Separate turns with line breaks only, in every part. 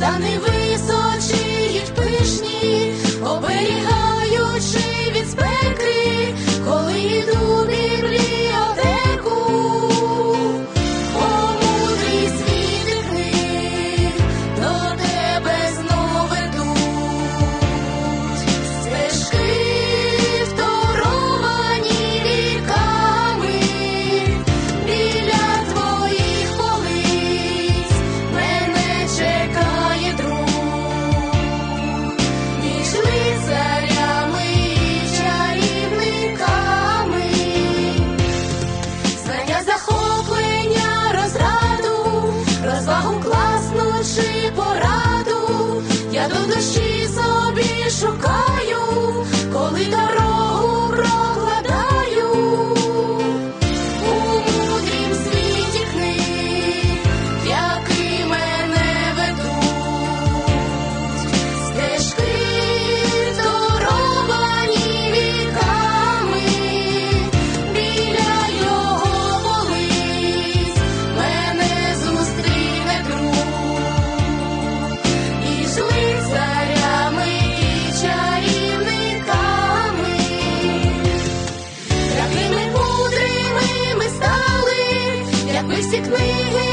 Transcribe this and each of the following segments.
Stanley Я до душі собі шукаю. clean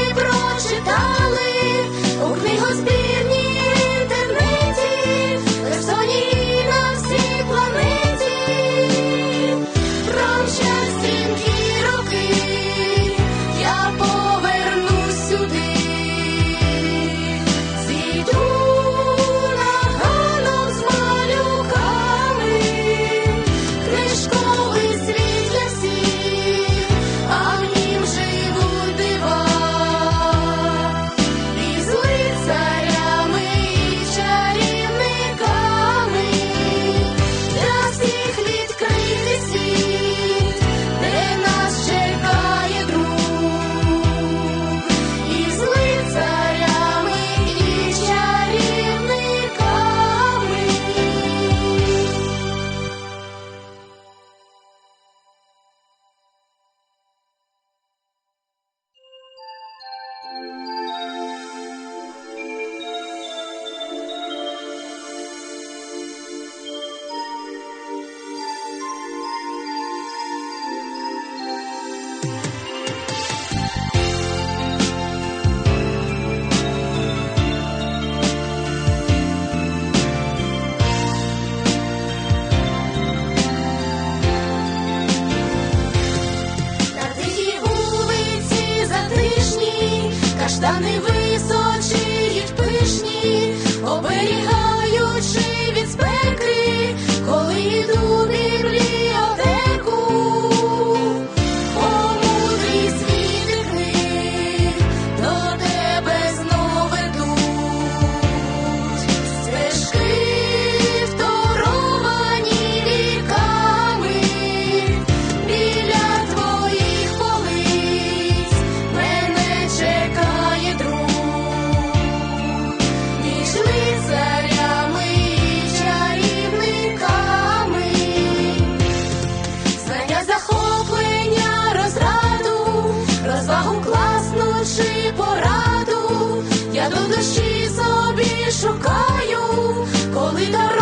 штани ви. пораду, я до душі собі шукаю, коли дорога.